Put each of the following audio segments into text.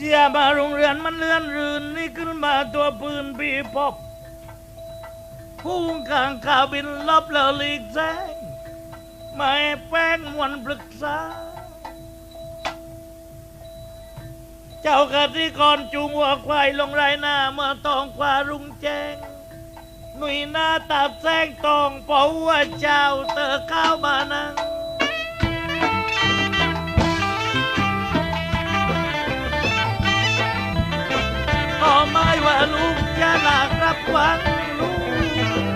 อย่ามาโรงเรือนมันเลื่อนรื่นนี่ขึ้นมาตัวปืนปีพบผู้กลางข่าวบินลบแล้วลีกแสงไม่แป้งมวนปรึกษา เจ้ากติกรจูงวัวควายลงไรหน้าเมื่อตองกว่ารุงแจ้งหนุ่ยหน้าตับแซงตองเป่าว่าเจ้าเตอข้าวมานั่ง ก็ไม่ว่าลูกจะหลากรับวังลูก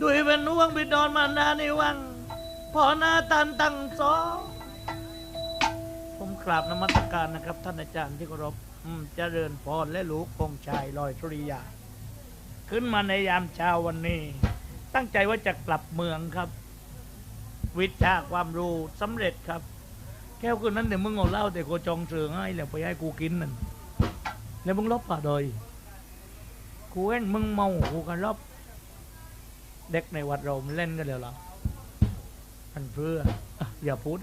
ด้วยเป็นห่วงบิดอนมานาในวังพอหน้าตันตั้งสองผมกราบนมัสการนะครับ ท่านอาจารย์ที่เคารพ อืมเจริญพรและหลูกคงชายลอยสุริยา ขึ้นมาในยามเช้าวันนี้ ตั้งใจว่าจะกลับเมืองครับ วิชาความรู้สำเร็จครับ แค่คืนนั้นเดี๋ยวมึงเอาเหล้าแต่กูจองเสือให้แล้วไปให้กูกินนั่นแล้วมึงลบป่าดยกูเห็นมึงเมากูกันลบเด็กในวัดเรามันเล่นกันแล้วหรอมันเพื่ออะอย่าพูด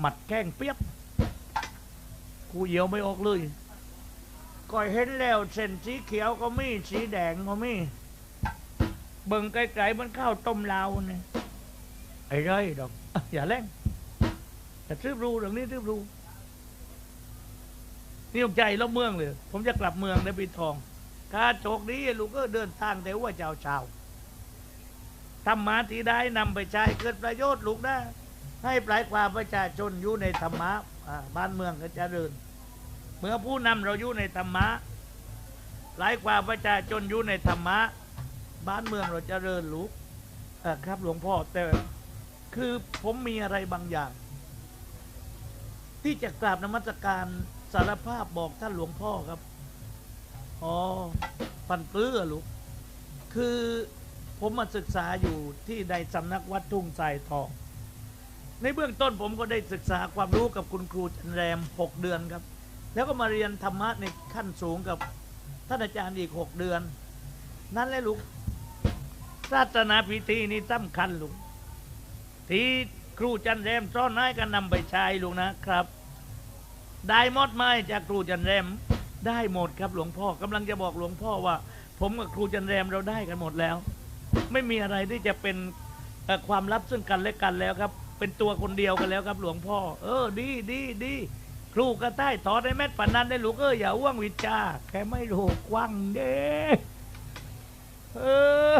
หมัดแกล้งเปียบ กูเหี่ยวไม่ออกเลยก็เห็นแล้วเส้นสีเขียวก็มีสีแดงก็มีเบิ่งไกลๆมันข้าวต้มลาวนี่ไอ้ไรดอก อย่าเล่นแต่ทืบรู้เรื่องนี้ทืบรู้นี่ตกใจแล้วเมืองเลย ผมจะกลับเมืองในปีทองข้าโชคดีลูกก็เดินทางแต่ว่าเจ้าชาวธรรมะที่ได้นำไปใช้เกิดประโยชน์ลูกนะให้ปลายความประชาชนอยู่ในธรรมะบ้านเมืองก็เจริญ เมื่อผู้นำเราอยู่ในธรรมะ หลายความประชาชนอยู่ในธรรมะ บ้านเมืองเราเจริญลูกครับหลวงพ่อแต่คือผมมีอะไรบางอย่าง ที่จะกราบนมัสการสารภาพบอกท่านหลวงพ่อครับอ๋อปันเปื้อลูกคือผมมาศึกษาอยู่ที่ในสำนักวัดทุ่งทรายทองในเบื้องต้นผมก็ได้ศึกษาความรู้กับคุณครูจันแรมหกเดือนครับ แล้วก็มาเรียนธรรมะในขั้นสูงกับท่านอาจารย์อีกหกเดือน นั่นแหละลูกศาสนาพิธีนี่สำคัญลูกที่ครูจันแรมซ่อนให้กันนำไปใช้ลูกนะครับ ได้หมดไหมจากครูจันแรมได้หมดครับหลวงพ่อกำลังจะบอกหลวงพ่อว่า ผมกับครูจันแรมเราได้กันหมดแล้ว ไม่มีอะไรที่จะเป็นความลับซึ่งกันและกันแล้วครับ เป็นตัวคนเดียวกันแล้วครับหลวงพ่อ เออ ดีดีดี ครูกระต่ายถอดได้แม่ปานนั้นได้ลูกเอออย่าว่างวิจาแค่ไม่รู้กว้างเด้เออ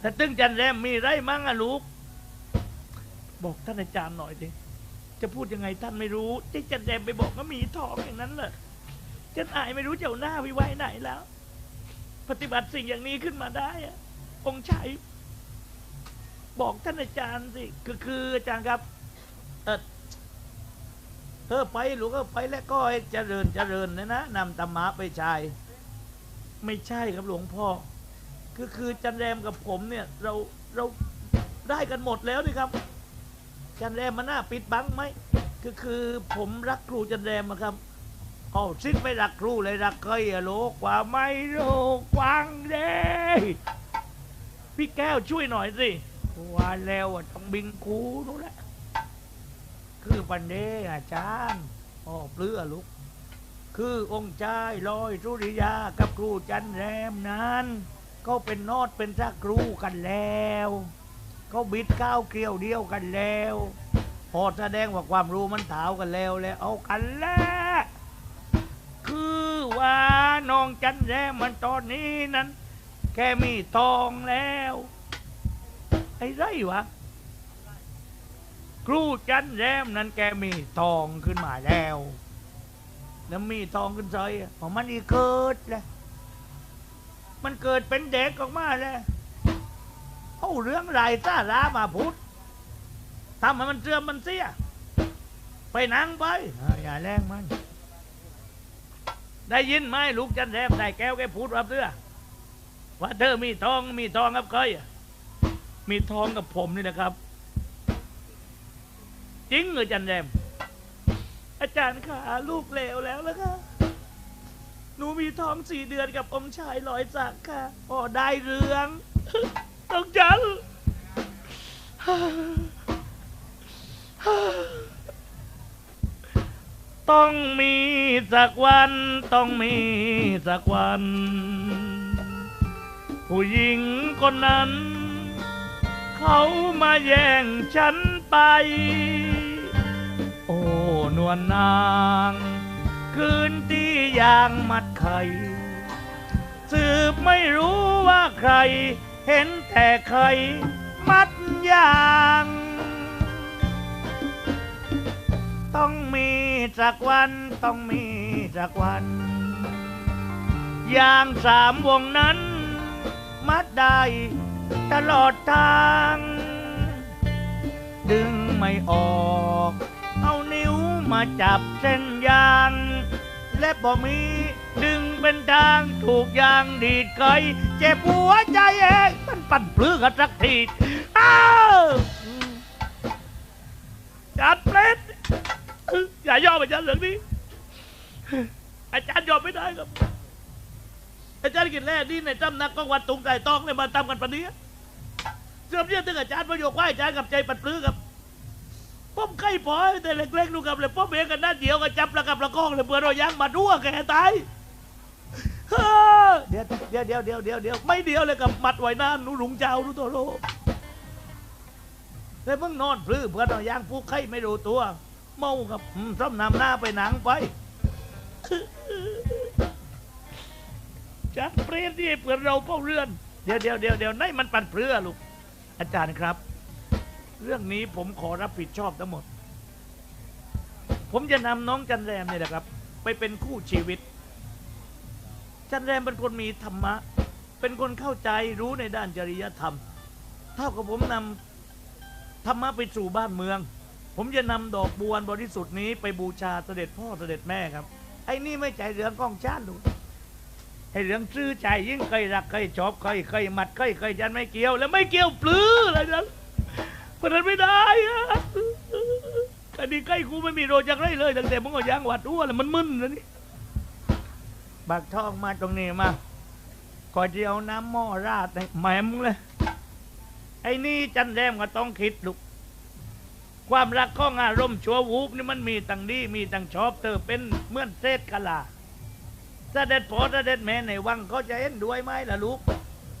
แต่ตึงจันแรมมีไรมั่งอะลูก บอกท่านอาจารย์หน่อยดิจะพูดยังไงท่านไม่รู้ที่จันแรมไปบอกว่ามีทองอย่างนั้นเหรอฉันอายไม่รู้เจะเอาหน้าไปไว้ไหนแล้ว ปฏิบัติสิ่งอย่างนี้ขึ้นมาได้อะองค์ชัยบอกท่านอาจารย์สิคือคืออาจารย์ครับ เออเธอไปหลูกก็ไปแล้วก็เจริญเจริญนะนะนำธรรมะไปใช้ไม่ใช่ครับหลวงพ่อ คือคือจันแรมกับผมเนี่ย เราเราได้กันหมดแล้วนี่ครับ จันแรมมันน่าปิดบังไหมคือคือผมรักครูจันแรมอะครับเอาซิดไม่รักครูเลยรักเคยอะโลกว่าไม่โลกกวางเด้พี่แก้วช่วยหน่อยสิว่าแล้วอะต้องบิงคูนู่นแหละ คือปันเดอาจารย์อ๋อเปลือลูก คือองค์ชายลอยสุริยากับครูจันแรมนั้นเขาเป็นนอดเป็นสักครูกันแล้วเขาบิดก้าวเกลียวเดียวกันแล้ว พอแสดงว่าความรู้มันถาวกันแล้วแล้วเอากันแล้วคือว่าน้องจันแรมมันตอนนี้นั้น แค่มีทองแล้ว ไอ้ไรวะ ครูจันแรมนั้นแกมีทองขึ้นมาแล้ว แล้วมีทองขึ้นใจอะของมันอีเกิดเลยมันเกิดเป็นเด็กออกมาแล้วเอาเรื่องไรซารามาพูดทำให้มันเสื่อมมันเสีย ไปนั่งไปอย่าแรงมัน ได้ยินไหมลูกจันแรมได้แก้วแกพูดว่าเสื้อว่าเธอมีทองมีทองกับใครอะมีทองกับผมนี่นะครับ จริงเหรอจันแรมอาจารย์ขาลูกเลวแล้วแล้วค่ะ หนูมีท้องสี่เดือนกับองค์ชายลอยสักค่ะพอได้เรื่องต้องจันต้องมีสักวัน ต้องมีสักวัน ผู้หญิงคนนั้น เขามาแย่งฉันไป นวลนาง คืนที่ยางมัดไข่สืบไม่รู้ว่าใคร เห็นแต่ไข่มัดยาง ต้องมีสักวันต้องมีสักวัน ยางสามวงนั้น มัดได้ตลอดทาง ดึงไม่ออก มาจับเส้นยาง และบ่มีดึงเป็นทางถูกยางดีดไกลเจ็บหัวใจเองมันปั่นปลื้อกันสักทีอ้าวจัดเปรตอย่ายอมอาจารย์เหลืองนี้อาจารย์ยอมไม่ได้ครับ อาจารย์กินแร่นี่ในตำนักกองวัดตุงไก่ตองเลยมาทำกันปะเนี้ยเสื่อมเยี่ยถึงอาจารย์ประโยคว่าอาจารย์กับใจปัดปลื้อครับ ป้อมไข่พอยแต่เล็กๆดูกับเลยป้อมเองกันด้านเดียวกันจับระกับระก้องเลยเบื่อเรายังมาด้วยแกตายเดี๋ยวเดี๋ยวเดี๋ยวเดี๋ยวเดี๋ยวเดี๋ยวไม่เดียวเลยกับมัดไว้หน้าหนูหลุงเจ้าดูตัวโลเลยเพิ่งนอนพลื้อเพื่อนเรายังผู้ไข่ไม่รู้ตัวเมากับอืมซ้ำนำหน้าไปหนังไปจัดเปรตที่เพื่อนเราเป้าเรือน เดี๋ยวเดี๋ยวเดี๋ยวเดี๋ยวนั่นมันปั่นเปลือลูกอาจารย์ครับ เรื่องนี้ผมขอรับผิดชอบทั้งหมด ผมจะนำน้องจันแรมเนี่ยนะครับ ไปเป็นคู่ชีวิต จันแรมเป็นคนมีธรรมะ เป็นคนเข้าใจรู้ในด้านจริยธรรม เท่ากับผมนำธรรมะไปสู่บ้านเมือง ผมจะนำดอกบัวบริสุทธิ์นี้ไปบูชาเสด็จพ่อเสด็จแม่ครับ ไอ้นี่ไม่ใจเรื่องกองชาติดูไอ้เรื่องซื้อใจยิ่งเคยรักเคยชอบเคยเคยมัดเคยเคยจันไม่เกี่ยว แล้วไม่เกี่ยวปลื้ออะ ไรนั้นมันนั้นไม่ได้อะคดีใกล้กูไม่มีโรจากไรเลยตั้งแต่มึงเอายางหวัดอ้วนแล้วมันมึนแล้วนี่บักทองมาตรงนี้มาก่อนจะเอาน้ำหม้อราดให้แหมมึงเลย ไอ้นี่จันแรมก็ต้องคิดลูก ความรักข้องอารมณ์ชั่ววูบนี่มันมีตั้งดีมีตั้งชอบเธอเป็นเหมื่อนเศษกะลาเสด็จพ่อเสด็จแม่ในวังเขาจะเห็นด้วยไหมล่ะลูก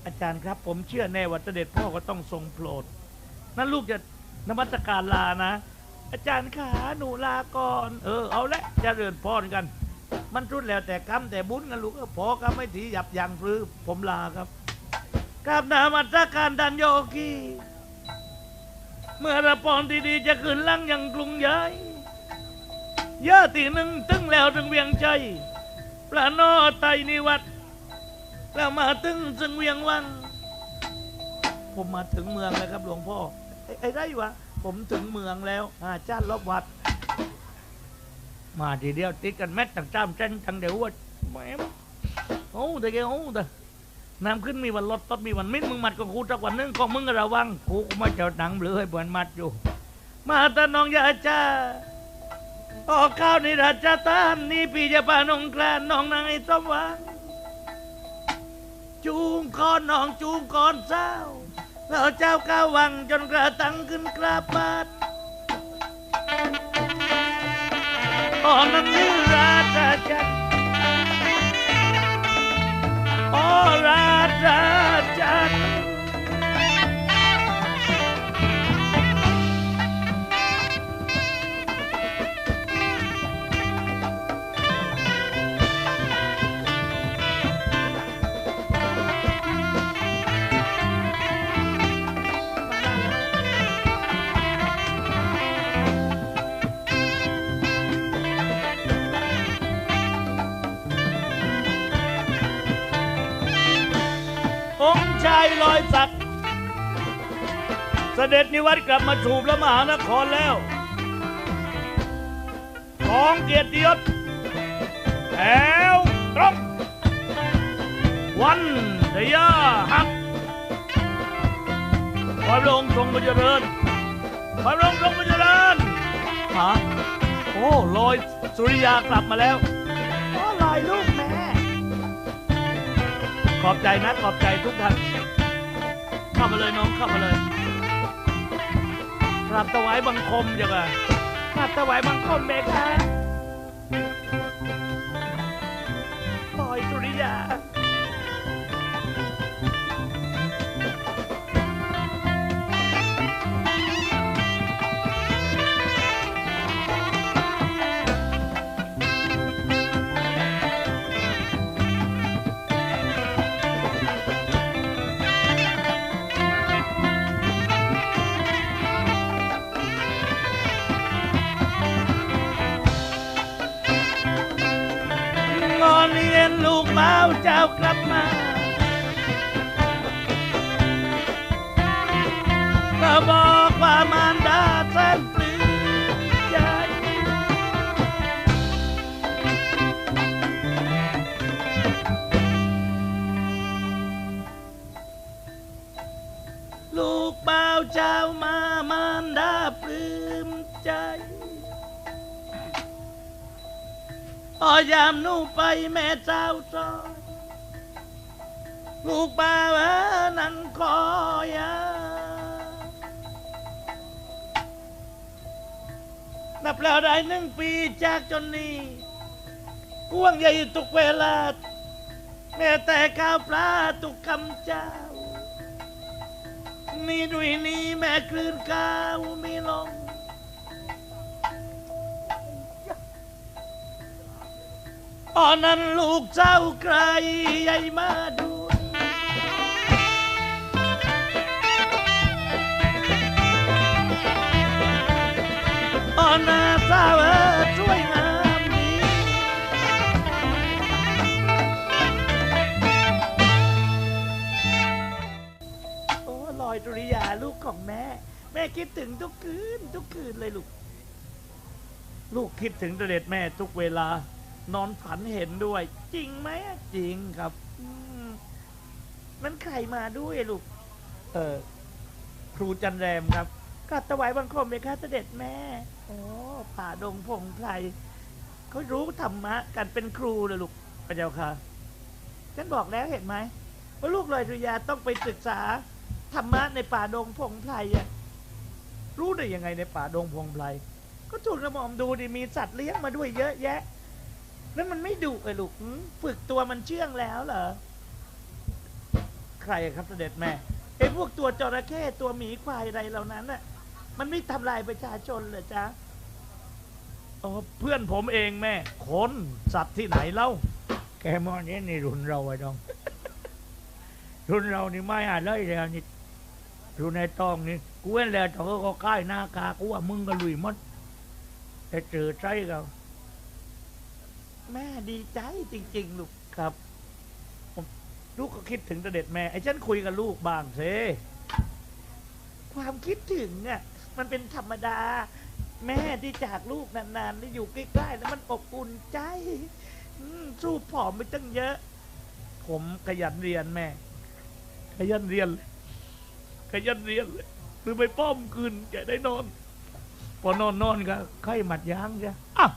อาจารย์ครับ ผมเชื่อแน่ว่าเสด็จพ่อก็ต้องทรงโปรด นั่นลูกจะนมัสการลานะ อาจารย์ขาหนูลาก่อน เออเอาละจะเริญพรกัน มันรุดแล้วแต่กรรมแต่บุญกันลูกเออพอก็ไม่ถีหยับยังพลือผมลาครับกราบนามัสการดันโยกีเมื่อระปอนดีๆจะขึ้นลังอยังกรุงใหญ่เยอะตีหนึ่งตึงแล้วถึงเวียงใจพระนอไตนิวัตรแล้วมาถึงซึ่งเวียงวัง ผมมาถึงเมืองแล้วครับหลวงพ่อ ไอ้ไอ้ไรวะผมถึงเมืองแล้วอาจารย์รอบวัด มาทีเดียวติดกันแม็ดต่างจ้ามแจ้งทางเดียวว่าแหมโอ้แต่แกโอ้แต่น้ำขึ้นมีวันลดต้นมีวันมิ้นมึงมัดกับกูสักวันหนึงของมึงกระวังกูมาเจ้าหนังเบลอให้เปินมัดอยู่ มาตาน้องยาจ้าออกข้าวในราชตานนี่พี่จะพาน้องกลานน้องนางไอ้สมหวังจูงคอนน้องจูงคอนเศร้า แล้วเจ้าก้าววังจนกระตังขึ้นกราบบาดตอนนั้นชื่อราชจักรโอราชจักร ายลอยสัก เสด็จนิวัตกลับมาถูพระมหานครแล้ว ของเกียรติยศแถวตรงวันทยหักขอพระองค์ทรงพระเจริญขอพระองค์ทรงพระเจริญฮะโอ้ลอยสุริยากลับมาแล้ว ขอบใจนะขอบใจทุกท่านเข้ามาเลยน้องเข้ามาเลยกราบถวายบังคมอย่างไรกราบถวายบังคมเบคะลอยสุริยา มาเจ้ากลับมา ก็บอกว่ามารดาแสนปลื้มใจ ลูกเบาเจ้ามา อยามหนู่ไปแม่เจ้าจอยลูกเบาเอนั่งคอยานับแล้วได้หนึ่งปีจากจนนี้ห่วงใยทุกเวลา แม้แต่ข้าวปลาทุกคำเจ้ามีด้วยนี้แม่คลื่นก้าวมีลง ตอนนั้นลูกเจ้าใครใหญ่มาดูอนนาสาวช่วยงามดีโอ้ลอยสุริยาลูกของแม่ แม่คิดถึงทุกคืน ทุกคืนเลยลูก ลูกคิดถึงเด็จแม่ทุกเวลา นอนฝันเห็นด้วย จริงไหมอะจริงครับอืมมันใครมาด้วยลูก เออครูจันแรมครับกราบถวายบังคมเบคะเสด็จแม่ โอ้ป่าดงพงไพรเขารู้ธรรมะกันเป็นครูเลยลูกพระเจ้าค่ะ ฉันบอกแล้วเห็นไหมว่าลูกลอยสุริยาต้องไปศึกษาธรรมะในป่าดงพงไพรอะรู้ได้ยังไงในป่าดงพงไพรก็ทูลกระหม่อมดูดิมีสัตว์เลี้ยงมาด้วยเยอะแยะ แล้วมันไม่ดุเลยลูกหืมฝึกตัวมันเชื่องแล้วเหรอ ใครครับเสด็จแม่ไอ้พวกตัวจระเข้ตัวหมีควายอะไรเหล่านั้นน่ะ มันไม่ทำลายประชาชนเหรอจ๊ะเออเพื่อนผมเองแม่คนสัตว์ที่ไหนเล่า แกมองนี้นี่รุ่นเราไอ้ดอง รุ่นเรานี่ไม่อะไรเลยนี่รุ่นในตองนี่กูเห็นแล้วแต่ก็ใกล้หน้ากากูว่ามึงก็ลุยหมดแต่เจอใจเขา แม่ดีใจจริง ๆ ลูกครับผมลูกก็คิดถึงเสด็จแม่ ไอ้ฉันคุยกับลูกบ้างเซความคิดถึงอะมันเป็นธรรมดา แม่ที่จากลูกนานๆได้อยู่ใกล้ๆแล้วมันอบอุ่นใจอืมสู้ผอมไปตั้งเยอะ ผมขยันเรียนแม่ ขยันเรียน ขยันเรียนเลยหรือไปป้อมคืนแกได้นอน พอนอนนอนก็ไข้หมัดยางจ้ะอ้าว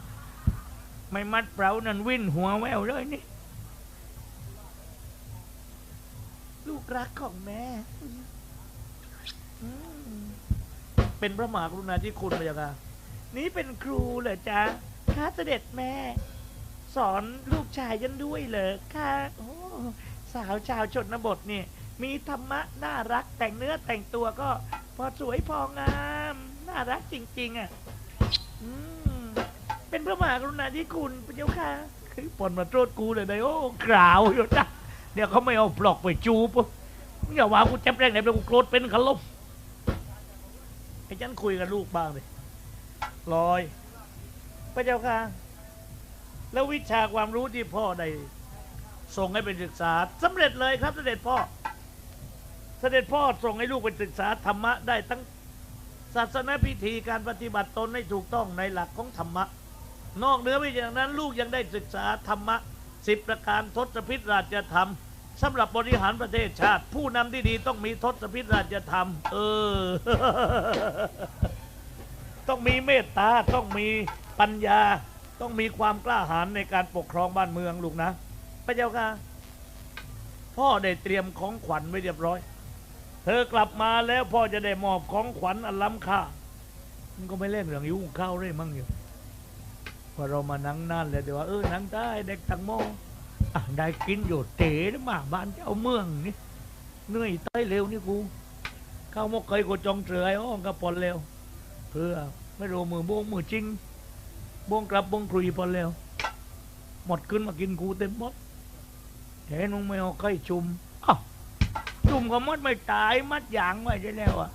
ไม่มัดเปล่านั่นวิ่นหัวแววเลยนี่ ลูกรักของแม่อืมเป็นพระมหากรุณาธิคุณพระเจ้าค่ะนี่เป็นครูเหรอจ๊ะข้าเสด็จแม่ สอนลูกชายยันด้วยเหรอค่ะโอ้สาวชาวชนบทเนี่ยมีธรรมะน่ารักแต่งเนื้อแต่งตัวก็ พอสวยพองาม น่ารักจริง ๆ อะ อืม เป็นพระมหากรุณาธิคุณพระเจ้าค่ะปนมาโทษกูเลยนะโอ้กล่าวอยู่จ้ะเดี๋ยวเขาไม่เอาปลอกไปจูบมึงอย่าว่ากูจ็บแรงไหนเป็นกูโกรธเป็นขลมไอ้ฉันคุยกับลูกบ้างเลยลอย พระเจ้าค่ะ แล้ววิชาความรู้ที่พ่อได้ส่งให้ไปศึกษาสำเร็จเลยครับเสด็จพ่อ เสด็จพ่อส่งให้ลูกไปศึกษาธรรมะได้ทั้งศาสนพิธีการปฏิบัติตนให้ถูกต้องในหลักของธรรมะ นอกเหนือไปจากนั้นลูกยังได้ศึกษาธรรมะสิบประการทศพิธราชธรรมสำหรับบริหารประเทศชาติ ผู้นำที่ดีต้องมีทศพิธราชธรรม เออ ต้องมีเมตตาต้องมีปัญญา ต้องมีความกล้าหาญในการปกครองบ้านเมืองลูกนะพระเจ้าค่ะพ่อได้เตรียมของขวัญไว้เรียบร้อย เธอกลับมาแล้วพ่อจะได้มอบของขวัญอันล้ำค่ามันก็ไม่เล่นเรื่องยุ่งข้าวเลยมั่งอยู่ พอเรามานั่งนั่นเลยเดี๋ยวว่าเออนั่งได้เด็กตังโมอะได้กินอยู่เต๋แล้วมาบ้านเจ้าเมืองนี่เหนื่อยเต้เร็วนี่กูข้าวมกเคยกูจองเสือไอ้อ้องกระปอนเร็วเพื่อไม่รู้มือบ้วงมือจริงบ้วงกลับบ้วงครุยปอนเร็วหมดขึ้นมากินกูเต็มหมดเห็นมึงไม่เอาใกล้จุ่มอ้าวจุ่มก็มัดไม่ตายมัดยางไว้ได้แล้วอะ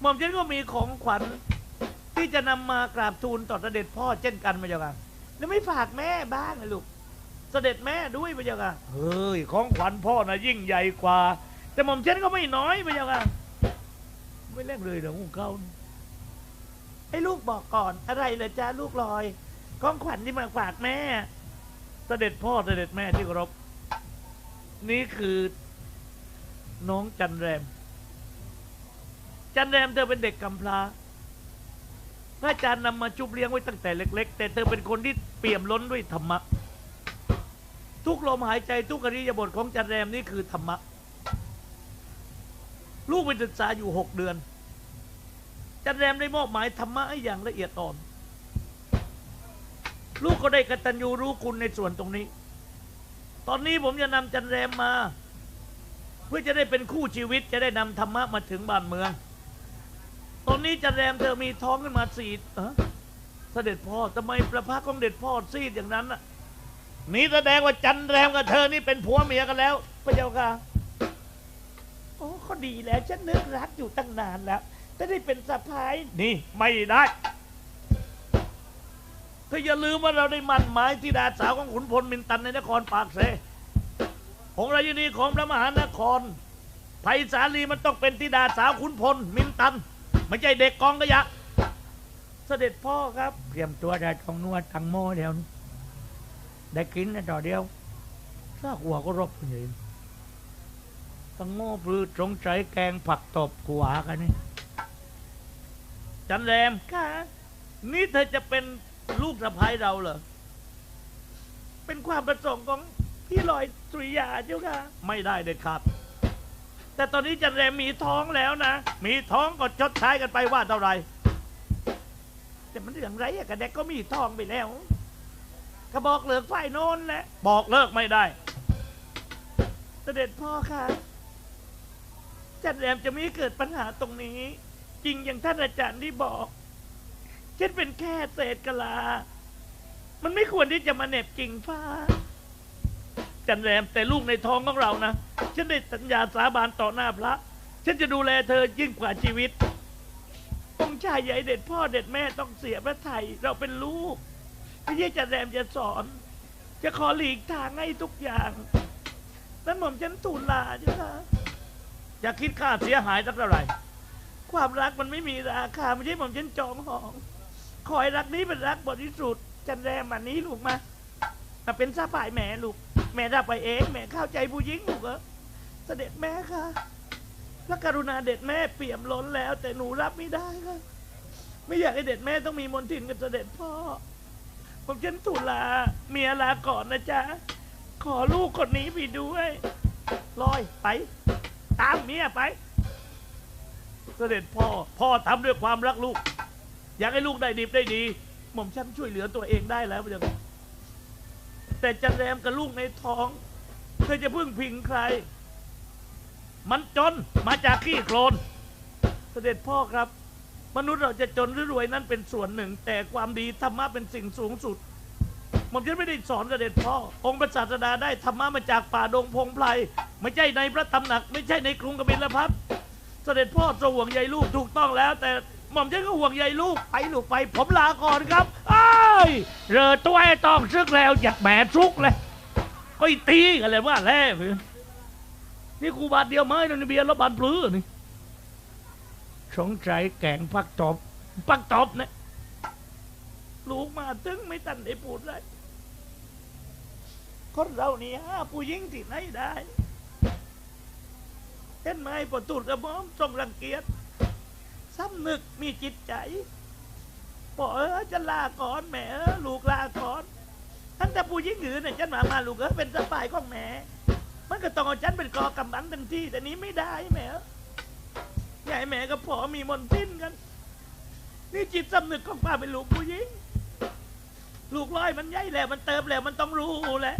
หม่อมฉันก็มีของขวัญ ที่จะนำมากราบทูลต่อเสด็จพ่อเช่นกันพระเจ้าค่ะแล้วไม่ฝากแม่บ้างนะลูกเสด็จแม่ด้วยพระเจ้าค่ะเฮ้ยของขวัญพ่อนะยิ่งใหญ่กว่า แต่หม่อมฉันก็ไม่น้อยพระเจ้าค่ะไม่เล่นเลยเดี๋ยวของเขาให้ลูกบอกก่อนอะไรเหรอจ้าลูกลอยของขวัญที่มาฝากแม่เสด็จพ่อเสด็จแม่ที่เคารพนี่คือ น้องจันแรม จันแรมเธอเป็นเด็กกำพร้า พระอาจารย์นำมาจุบเลี้ยงไว้ตั้งแต่เล็ก ๆ แต่เธอเป็นคนที่เปี่ยมล้นด้วยธรรมะ ทุกลมหายใจทุกอริยบทของจันแรมนี่คือธรรมะ ลูกไปศึกษาอยู่หกเดือน จันแรมได้มอบหมายธรรมะให้อย่างละเอียดอ่อน ลูกก็ได้กตัญญูรู้คุณในส่วนตรงนี้ ตอนนี้ผมจะนำจันแรมมา เพื่อจะได้เป็นคู่ชีวิตจะได้นำธรรมะมาถึงบ้านเมือง ตอนนี้จันแรมเธอมีท้องขึ้นมาสีดเออเสด็จพ่อทำไมประภาของเด็ดพ่อซีดอย่างนั้นน่ะ นี่แสดงว่าจันแรมกับเธอนี่เป็นผัวเมียกันแล้ว พระเจ้าค่ะ โอ้เขาดีแล้ว ฉันนึกรักอยู่ตั้งนานแล้ว แต่ได้เป็นสะพ้ายนี่ไม่ได้เธออย่าลืมว่าเราได้มั่นหมายที่ดาสาวของขุนพลมินตันในนครปากเสของราชินีของพระมหานครไพศาลีมันต้องเป็นธิดาสาวขุนพลมินตัน ไม่ใช่เด็กกองกระยะ เสด็จพ่อครับเตรียมตัวได้ทองนวดตังโมเดียวนี้ได้กินนะต่อเดียวถ้าหัวก็รบคนอื่นตังโมปลือตรงใจแกงผักตบหัวกันนี่จันแรมค่ะนี่เธอจะเป็นลูกสะพ้ายเราเหรอ เป็นความประสงค์ของพี่ลอยสุริยาเจ้าค่ะ ไม่ได้เด็ดขาด แต่ตอนนี้จันแรมมีท้องแล้วนะ มีท้องก็ชดใช้กันไปว่าเท่าไหร่แต่มันเรื่องไรอะกระแดกก็มีทองไปแล้วกระบอกเหลืองฝ่ายโน้นแหละ บอกเลิกไม่ได้เสด็จพ่อค่ะ จันแรมจะไม่เกิดปัญหาตรงนี้ จริงอย่างท่านอาจารย์ที่บอกฉันเป็นแค่เศษกะลา มันไม่ควรที่จะมาเหน็บกิ่งฟ้า จันแรมแต่ลูกในท้องของเรานะ ฉันได้สัญญาสาบานต่อหน้าพระ ฉันจะดูแลเธอยิ่งกว่าชีวิตองค์ชายใหญ่เด็ดพ่อเด็ดแม่ต้องเสียพระไทยเราเป็นลูกไม่ใช่จันแรมจะสอน จะขอหลีกทางให้ทุกอย่างนั้นหม่อมฉันทูลลาจ้าค่ะจะคิดค่าเสียหายสักเท่าไหร่ ความรักมันไม่มีราคาไม่ใช่หม่อมฉันจองหอง ขอให้รักนี้เป็นรักบริสุทธิ์จันแรมอันนี้ลูกมามาเป็นสะพายแม่ลูก แม่รับไปเอง แม่เข้าใจผู้หญิงลูกเหรอเสด็จแม่ค่ะพระกรุณาเด็ดแม่เปี่ยมล้นแล้ว แต่หนูรับไม่ได้ค่ะ ไม่อยากให้เด็ดแม่ต้องมีมนทินกับเสด็จพ่อ ผมฉันตุลาเมียลาก่อนนะจ๊ะ ขอลูกคนนี้ไปด้วยลอยไป ตามเมียไป เสด็จพ่อ พ่อทำด้วยความรักลูก อยากให้ลูกได้ดีได้ดี หม่อมฉันช่วยเหลือตัวเองได้แล้วเจ้าค่ะ แต่จันแรมกับลูกในท้อง เธอจะพึ่งพิงใคร มันจนมาจากขี้โคลน เสด็จพ่อครับ มนุษย์เราจะจนหรือรวยนั้นเป็นส่วนหนึ่ง แต่ความดีธรรมะเป็นสิ่งสูงสุดหม่อมฉันไม่ได้สอนเสด็จพ่อ องค์พระศาสดาได้ธรรมะมาจากป่าดงพงไพรไม่ใช่ในพระตำหนัก ไม่ใช่ในกรุงกบิลพัทเสด็จพ่อทรงห่วงใยลูกถูกต้องแล้วแต่ หม่อมฉันก็ห่วงใยลูกไปลูกไปผมลาก่อนครับเอ้ยเรอตัวไอ้ตองซึกแล้วอยากแหมซุกเลยก็อีตีกันเลยว่าแล้วนี่กูบาทเดียวไหมนี่เบียร์แล้วบาทปลื้อนี่สงสัยแกงผักตบปักตอบเนี่ยลูกมาถึงไม่ตันได้พูดเลยคนเรานี่หาผู้หญิงที่ไหนได้เห็นไหมปตูดกระหม่อมทรงรังเกียจ สำนึกมีจิตใจบอกเออจะลาก่อนแม่เออลูกลาก่อนตั้งแต่ผู้หญิงอื่นเนี่ยฉันมามาลูกเออเป็นสปายของแม่มันก็ต้องเอาฉันเป็นกอกำบังทันทีแต่นี้ไม่ได้แม่ยายแม่กับพ่อมีมนทินกัน นี่จิตสำนึกของป้าเป็นลูกผู้หญิงลูกร้อยมันใหญ่แล้วมันเติบแล้วมันต้องรู้แหละ